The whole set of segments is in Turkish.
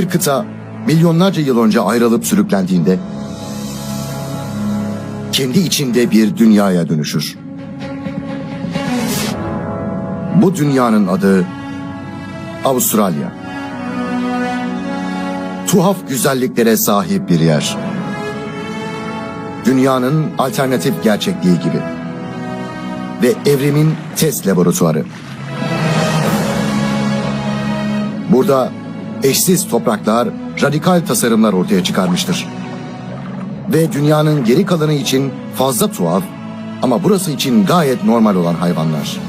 Bir kıta milyonlarca yıl önce ayrılıp sürüklendiğinde kendi içinde bir dünyaya dönüşür. Bu dünyanın adı Avustralya. Tuhaf güzelliklere sahip bir yer. Dünyanın alternatif gerçekliği gibi. Ve evrimin test laboratuvarı. Burada eşsiz topraklar radikal tasarımlar ortaya çıkarmıştır. Ve dünyanın geri kalanı için fazla tuhaf ama burası için gayet normal olan hayvanlar.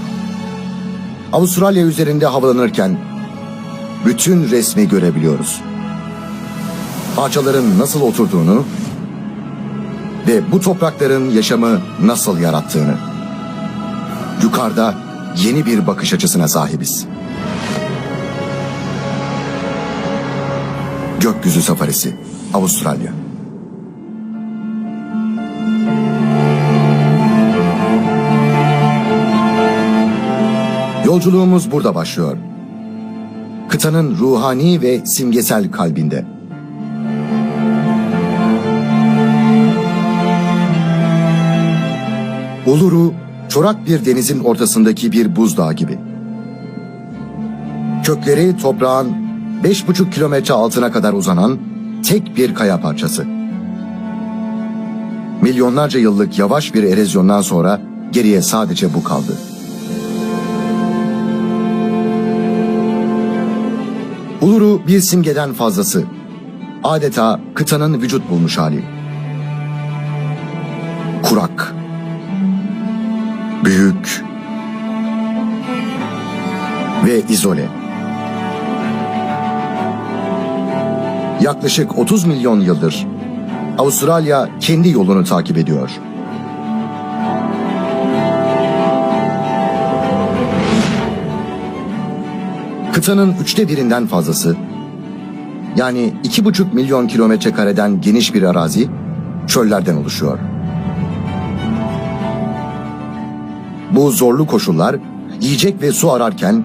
Avustralya üzerinde havalanırken bütün resmi görebiliyoruz. Parçaların nasıl oturduğunu ve bu toprakların yaşamı nasıl yarattığını. Yukarıda yeni bir bakış açısına sahibiz. Gökyüzü Safarisi, Avustralya. Yolculuğumuz burada başlıyor. Kıtanın ruhani ve simgesel kalbinde. Uluru, çorak bir denizin ortasındaki bir buzdağı gibi. Kökleri toprağın beş buçuk kilometre altına kadar uzanan tek bir kaya parçası. Milyonlarca yıllık yavaş bir erozyondan sonra geriye sadece bu kaldı. Uluru bir simgeden fazlası. Adeta kıtanın vücut bulmuş hali. Kurak. Büyük. Ve izole. Yaklaşık 30 milyon yıldır Avustralya kendi yolunu takip ediyor. Kıtanın üçte birinden fazlası, yani iki buçuk milyon kilometre kareden geniş bir arazi, çöllerden oluşuyor. Bu zorlu koşullar, yiyecek ve su ararken,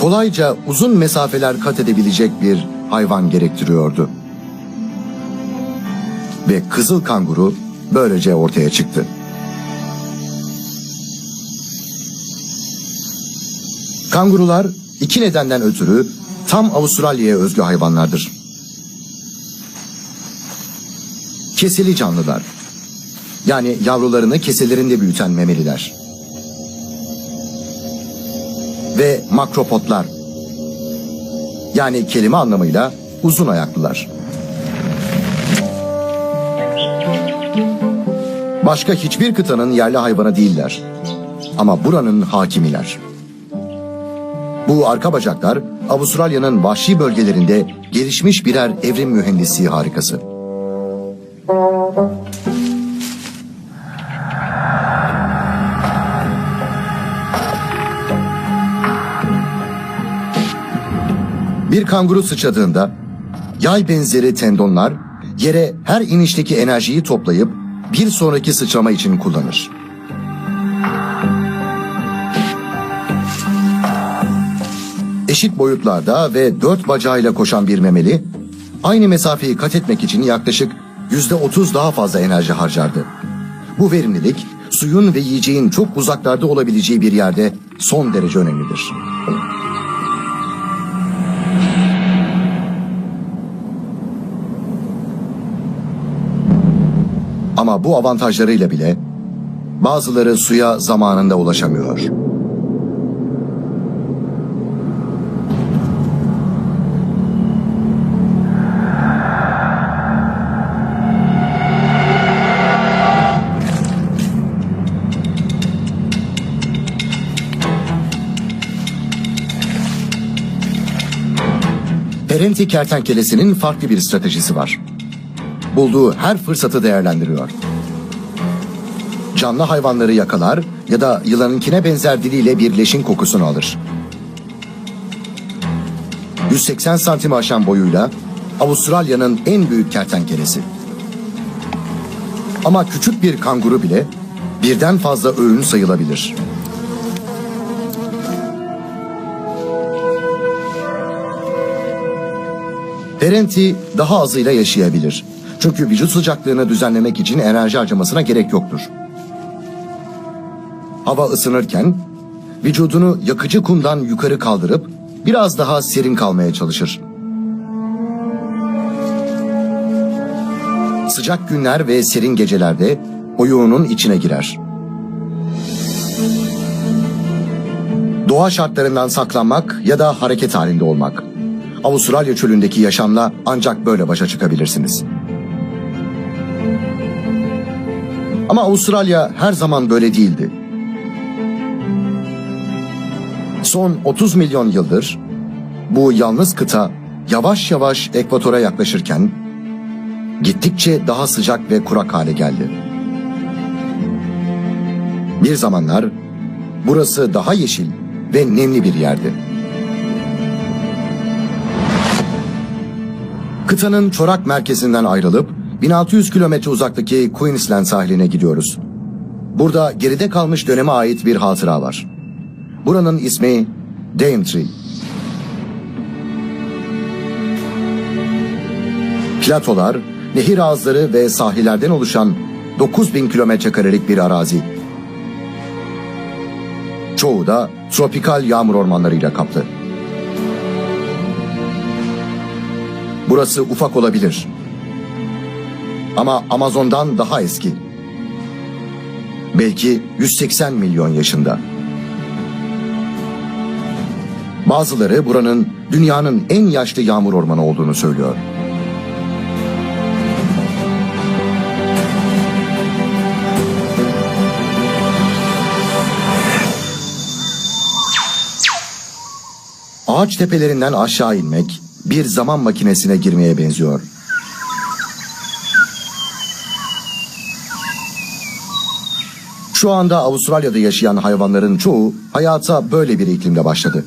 kolayca uzun mesafeler kat edebilecek bir hayvan gerektiriyordu. Ve kızıl kanguru böylece ortaya çıktı. Kangurular iki nedenden ötürü tam Avustralya'ya özgü hayvanlardır. Keseli canlılar. Yani yavrularını keselerinde büyüten memeliler. Ve makropotlar. Yani kelime anlamıyla uzun ayaklılar. Başka hiçbir kıtanın yerli hayvanı değiller. Ama buranın hakimiler. Bu arka bacaklar Avustralya'nın vahşi bölgelerinde gelişmiş birer evrim mühendisliği harikası. Bir kanguru sıçradığında yay benzeri tendonlar yere her inişteki enerjiyi toplayıp bir sonraki sıçrama için kullanır. Eşit boyutlarda ve dört bacağıyla koşan bir memeli aynı mesafeyi kat etmek için yaklaşık yüzde otuz daha fazla enerji harcardı. Bu verimlilik suyun ve yiyeceğin çok uzaklarda olabileceği bir yerde son derece önemlidir. Ama bu avantajlarıyla bile bazıları suya zamanında ulaşamıyor. Perenti kertenkelesinin farklı bir stratejisi var. Bulduğu her fırsatı değerlendiriyor. Canlı hayvanları yakalar ya da yılanınkine benzer diliyle bir leşin kokusunu alır. 180 santim aşan boyuyla Avustralya'nın en büyük kertenkelesi. Ama küçük bir kanguru bile birden fazla öğün sayılabilir. Perenti daha azıyla yaşayabilir. Çünkü vücut sıcaklığını düzenlemek için enerji harcamasına gerek yoktur. Hava ısınırken vücudunu yakıcı kumdan yukarı kaldırıp biraz daha serin kalmaya çalışır. Sıcak günler ve serin gecelerde oyuğunun içine girer. Doğa şartlarından saklanmak ya da hareket halinde olmak. Avustralya çölündeki yaşamla ancak böyle başa çıkabilirsiniz. Ama Avustralya her zaman böyle değildi. Son 30 milyon yıldır bu yalnız kıta yavaş yavaş ekvatora yaklaşırken gittikçe daha sıcak ve kurak hale geldi. Bir zamanlar burası daha yeşil ve nemli bir yerdi. Kıtanın çorak merkezinden ayrılıp 1600 kilometre uzaktaki Queensland sahiline gidiyoruz. Burada geride kalmış döneme ait bir hatıra var. Buranın ismi Daintree. Platolar, nehir ağızları ve sahillerden oluşan 9000 kilometre karelik bir arazi. Çoğu da tropikal yağmur ormanlarıyla kaplı. Burası ufak olabilir. Ama Amazon'dan daha eski. Belki 180 milyon yaşında. Bazıları buranın dünyanın en yaşlı yağmur ormanı olduğunu söylüyor. Ağaç tepelerinden aşağı inmek bir zaman makinesine girmeye benziyor. Şu anda Avustralya'da yaşayan hayvanların çoğu hayata böyle bir iklimde başladı.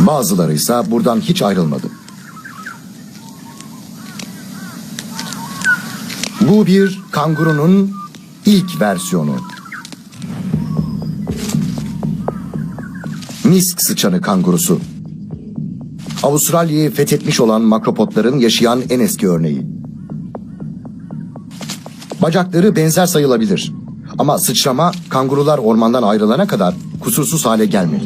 Bazıları ise buradan hiç ayrılmadı. Bu bir kangurunun ilk versiyonu. Misk sıçanı kangurusu. Avustralya'yı fethetmiş olan makropotların yaşayan en eski örneği. Bacakları benzer sayılabilir. Ama sıçrama kangurular ormandan ayrılana kadar kusursuz hale gelmedi.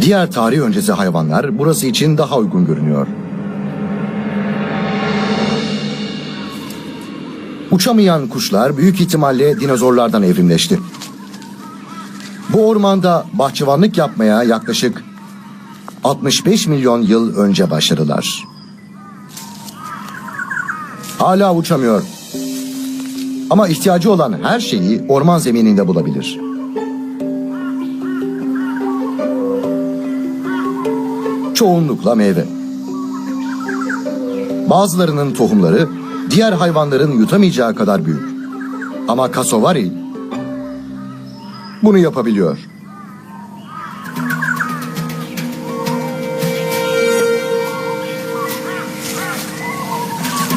Diğer tarih öncesi hayvanlar burası için daha uygun görünüyor. Uçamayan kuşlar büyük ihtimalle dinozorlardan evrimleşti. Bu ormanda bahçıvanlık yapmaya yaklaşık 65 milyon yıl önce başladılar. Hala uçamıyor. Ama ihtiyacı olan her şeyi orman zemininde bulabilir. Çoğunlukla meyve. Bazılarının tohumları diğer hayvanların yutamayacağı kadar büyük. Ama kasovari bunu yapabiliyor.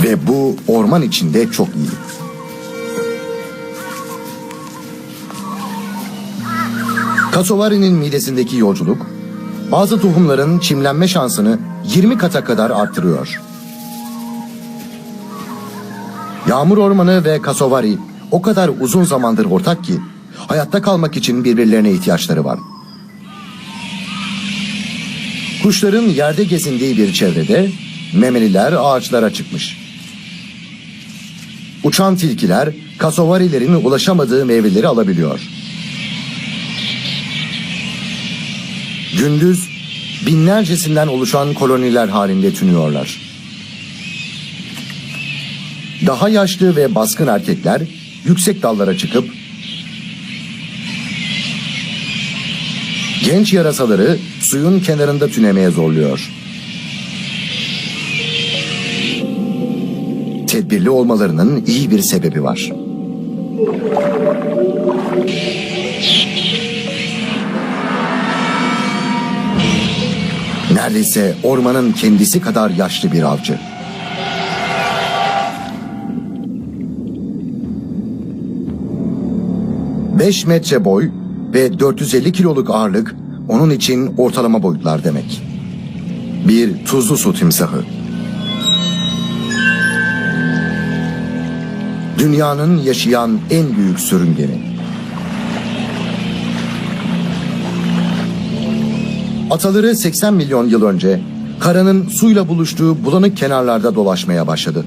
Ve bu orman içinde çok iyi. Kasovari'nin midesindeki yolculuk bazı tohumların çimlenme şansını 20 kata kadar arttırıyor. Yağmur ormanı ve Kasovari o kadar uzun zamandır ortak ki hayatta kalmak için birbirlerine ihtiyaçları var. Kuşların yerde gezindiği bir çevrede memeliler ağaçlara çıkmış. Uçan tilkiler kasovarilerin ulaşamadığı meyveleri alabiliyor. Gündüz binlercesinden oluşan koloniler halinde tünüyorlar. Daha yaşlı ve baskın erkekler yüksek dallara çıkıp genç yarasaları suyun kenarında tünemeye zorluyor. Tedbirli olmalarının iyi bir sebebi var. Neredeyse ormanın kendisi kadar yaşlı bir avcı. Beş metre boy ve 450 kiloluk ağırlık onun için ortalama boyutlar demek. Bir tuzlu su timsahı. Dünyanın yaşayan en büyük sürüngeni. Ataları 80 milyon yıl önce karanın suyla buluştuğu bulanık kenarlarda dolaşmaya başladı.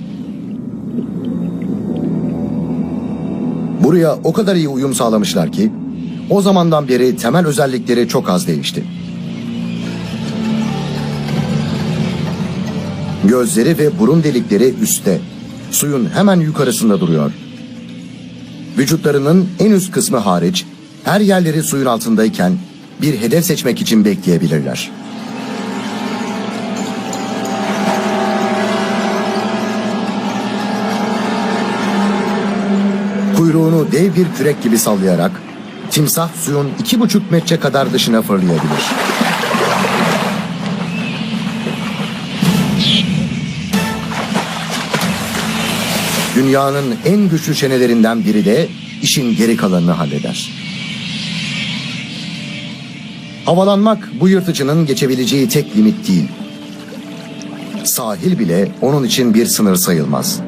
Buraya o kadar iyi uyum sağlamışlar ki o zamandan beri temel özellikleri çok az değişti. Gözleri ve burun delikleri üstte, suyun hemen yukarısında duruyor. Vücutlarının en üst kısmı hariç her yerleri suyun altındayken bir hedef seçmek için bekleyebilirler. Kuyruğunu dev bir kürek gibi sallayarak timsah suyun iki buçuk metre kadar dışına fırlayabilir. Dünyanın en güçlü çenelerinden biri de işin geri kalanını halleder. Havalanmak bu yırtıcının geçebileceği tek limit değil. Sahil bile onun için bir sınır sayılmaz.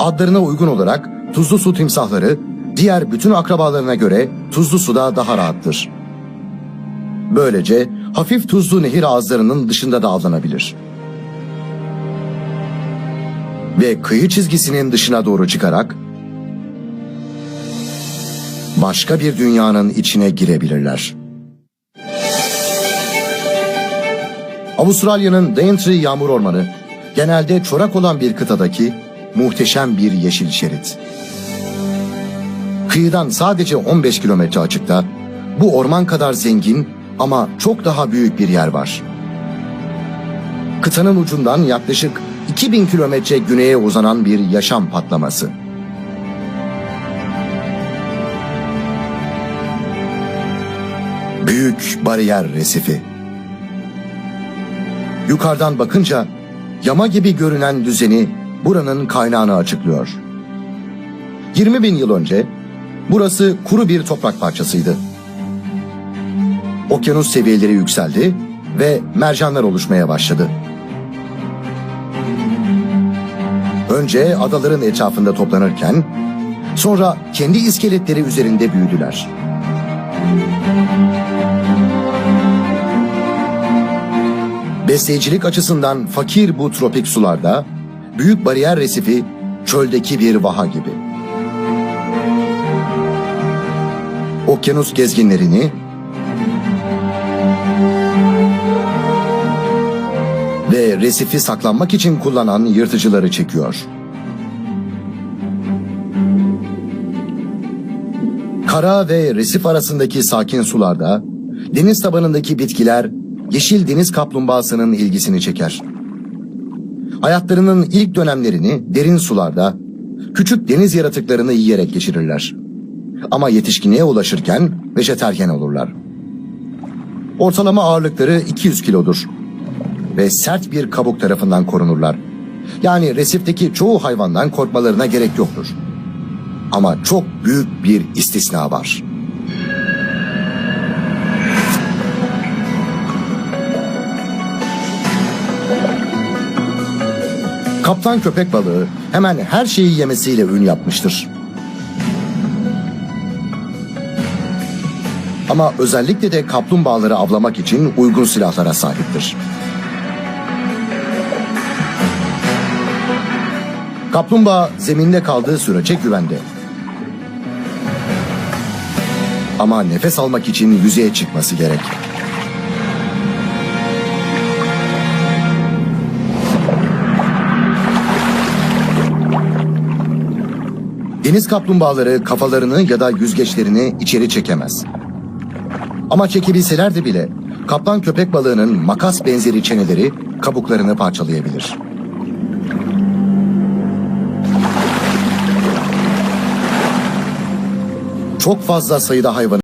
Adlarına uygun olarak tuzlu su timsahları diğer bütün akrabalarına göre tuzlu suda daha rahattır. Böylece hafif tuzlu nehir ağızlarının dışında da avlanabilir. Ve kıyı çizgisinin dışına doğru çıkarak başka bir dünyanın içine girebilirler. Avustralya'nın Daintree yağmur ormanı genelde çorak olan bir kıtadaki muhteşem bir yeşil şerit. Kıyıdan sadece 15 kilometre açıkta bu orman kadar zengin ama çok daha büyük bir yer var. Kıtanın ucundan yaklaşık 2000 kilometre güneye uzanan bir yaşam patlaması. Büyük Bariyer Resifi. Yukarıdan bakınca yama gibi görünen düzeni buranın kaynağını açıklıyor. 20 bin yıl önce burası kuru bir toprak parçasıydı. Okyanus seviyeleri yükseldi ve mercanlar oluşmaya başladı. Önce adaların etrafında toplanırken sonra kendi iskeletleri üzerinde büyüdüler. Besleyicilik açısından fakir bu tropik sularda Büyük Bariyer Resifi çöldeki bir vaha gibi. Okyanus gezginlerini ve resifi saklanmak için kullanan yırtıcıları çekiyor. Kara ve resif arasındaki sakin sularda deniz tabanındaki bitkiler yeşil deniz kaplumbağasının ilgisini çeker. Hayatlarının ilk dönemlerini derin sularda küçük deniz yaratıklarını yiyerek geçirirler. Ama yetişkinliğe ulaşırken vejeteryen olurlar. Ortalama ağırlıkları 200 kilodur ve sert bir kabuk tarafından korunurlar. Yani resifteki çoğu hayvandan korkmalarına gerek yoktur. Ama çok büyük bir istisna var. Kaptan köpek balığı hemen her şeyi yemesiyle ün yapmıştır. Ama özellikle de kaplumbağaları avlamak için uygun silahlara sahiptir. Kaplumbağa zeminde kaldığı sürece güvende. Ama nefes almak için yüzeye çıkması gerek. Deniz kaplumbağaları kafalarını ya da yüzgeçlerini içeri çekemez. Ama çekebilselerdi bile kaplan köpek balığının makas benzeri çeneleri kabuklarını parçalayabilir. Çok fazla sayıda hayvanı